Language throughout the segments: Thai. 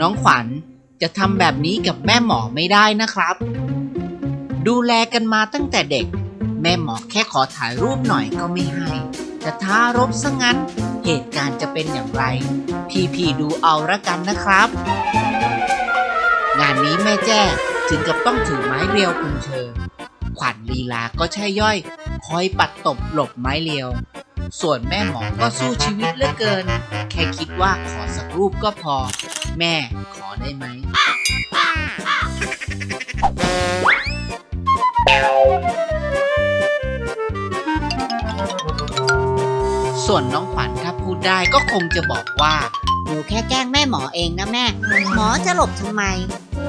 น้องขวัญจะทำแบบนี้กับแม่หมอไม่ได้นะครับ ดูแลกันมาตั้งแต่เด็ก แม่หมอแค่ขอถ่ายรูปหน่อยก็ไม่ให้จะท้ารบซะงั้น เหตุการณ์จะเป็นอย่างไร พี่พี่ดูเอาละกันนะครับ งานนี้แม่แจ้ถึงกับต้องถือไม้เรียวคุมเชิงขวัญลีลาก็ใช่ย่อย คอยปัดตบหลบไม้เรียว ส่วนแม่หมอก็สู้ชีวิตเหลือเกิน แค่คิดว่าขอสักรูปก็พอ แม่ ขอได้ไหม ส่วนน้องขวัญถ้าพูดได้ก็คงจะบอกว่า หนูแค่แกล้งแม่หมอเองนะแม่ หมอจะหลบทำไม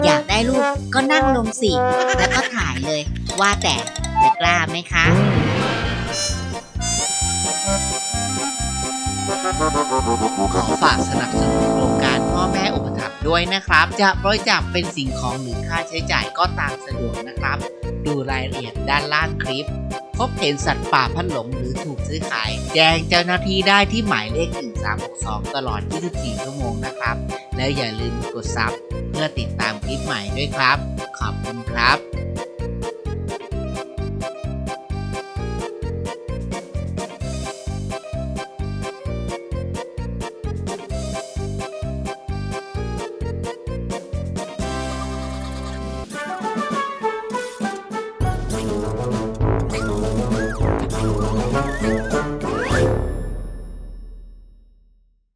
อยากได้รูปก็นั่งลงสิ แล้วก็ถ่ายเลย ว่าแต่จะกล้าไหมคะ ขอฝากสนับส ว้นะครับ จะบริจาคเป็นสิ่งของหรือค่าใช้จ่ายก็ตามสะดวกนะครับ ดูรายละเอียดด้านล่างคลิป พบเห็นสัตว์ป่าพันหลงหรือถูกซื้อขาย แจ้งเจ้าหน้าที่ได้ที่หมายเลข 1362 ตลอด 24 ชั่วโมงนะครับ แล้วอย่าลืมกดซับเพื่อติดตามคลิปใหม่ด้วยครับขอบ